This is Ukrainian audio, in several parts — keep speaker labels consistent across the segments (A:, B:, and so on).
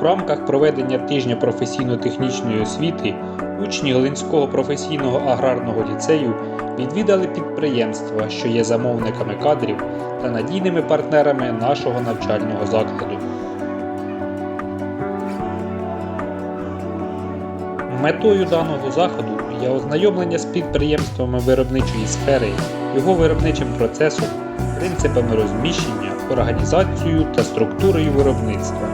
A: В рамках проведення тижня професійно-технічної освіти учні Глинського професійного аграрного ліцею відвідали підприємства, що є замовниками кадрів та надійними партнерами нашого навчального закладу. Метою даного заходу є ознайомлення з підприємствами виробничої сфери, його виробничим процесом, принципами розміщення, організацією та структурою виробництва.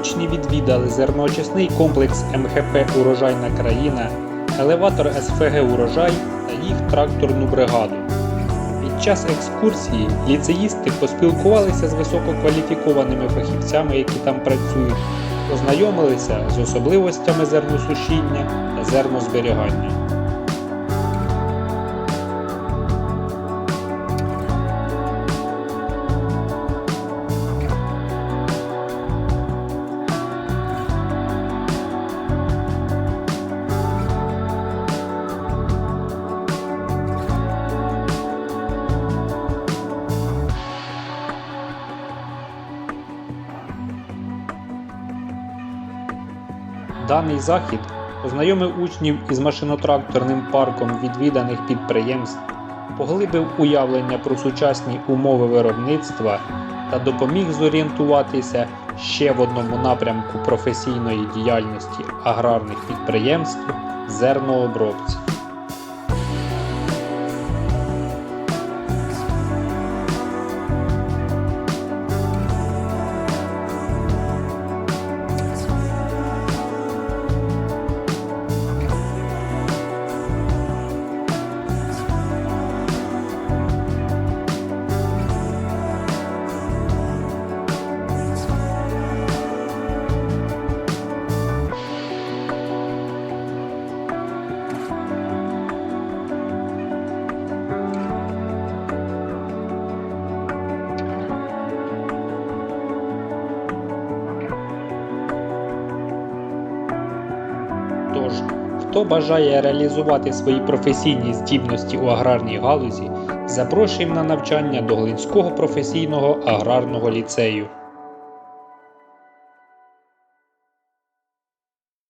A: Учні відвідали зерноочисний комплекс МХП Урожайна країна, елеватор СФГ Урожай та їх тракторну бригаду. Під час екскурсії ліцеїсти поспілкувалися з висококваліфікованими фахівцями, які там працюють, ознайомилися з особливостями зерносушіння та зернозберігання. Даний захід познайомив учнів із машинотракторним парком відвіданих підприємств, поглибив уявлення про сучасні умови виробництва та допоміг зорієнтуватися ще в одному напрямку професійної діяльності аграрних підприємств зернообробці. Тож, хто бажає реалізувати свої професійні здібності у аграрній галузі, запрошуємо на навчання до Глинського професійного аграрного ліцею.